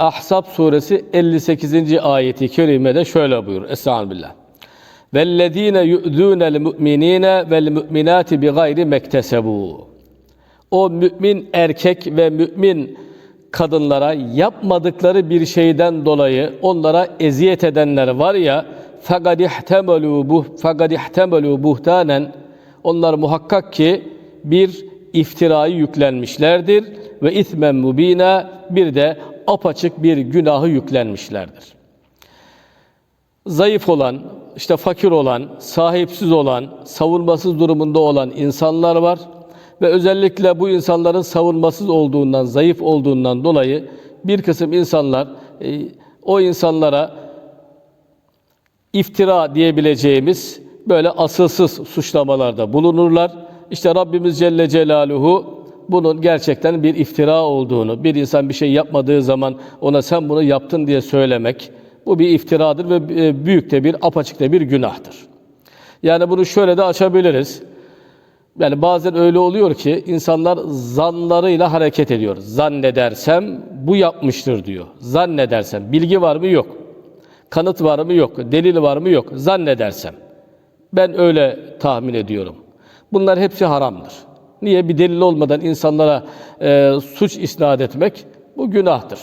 Ahzab suresi 58. ayeti kerimede şöyle buyurur. Estağfirullah. billah. Vellezine yu'dûnel mu'minîne vel mu'minâti bi gayri mektesebû. O mümin erkek ve mümin kadınlara yapmadıkları bir şeyden dolayı onlara eziyet edenler var ya fakat ihtemelu bu fakat ihtemelu buhtanen onlar muhakkak ki bir iftirayı yüklenmişlerdir ve ismen mubina bir de apaçık bir günahı yüklenmişlerdir. Zayıf olan, işte fakir olan, sahipsiz olan, savunmasız durumunda olan insanlar var ve özellikle bu insanların savunmasız olduğundan, zayıf olduğundan dolayı bir kısım insanlar e, o insanlara iftira diyebileceğimiz böyle asılsız suçlamalarda bulunurlar. İşte Rabbimiz Celle Celaluhu bunun gerçekten bir iftira olduğunu, bir insan bir şey yapmadığı zaman ona sen bunu yaptın diye söylemek, bu bir iftiradır ve e, büyük de bir, apaçık da bir günahtır. Yani bunu şöyle de açabiliriz. Yani bazen öyle oluyor ki insanlar zanlarıyla hareket ediyor. Zannedersem bu yapmıştır diyor. Zannedersem. Bilgi var mı? Yok. Kanıt var mı? Yok. Delil var mı? Yok. Zannedersem. Ben öyle tahmin ediyorum. Bunlar hepsi haramdır. Niye? Bir delil olmadan insanlara e, suç isnat etmek bu günahtır.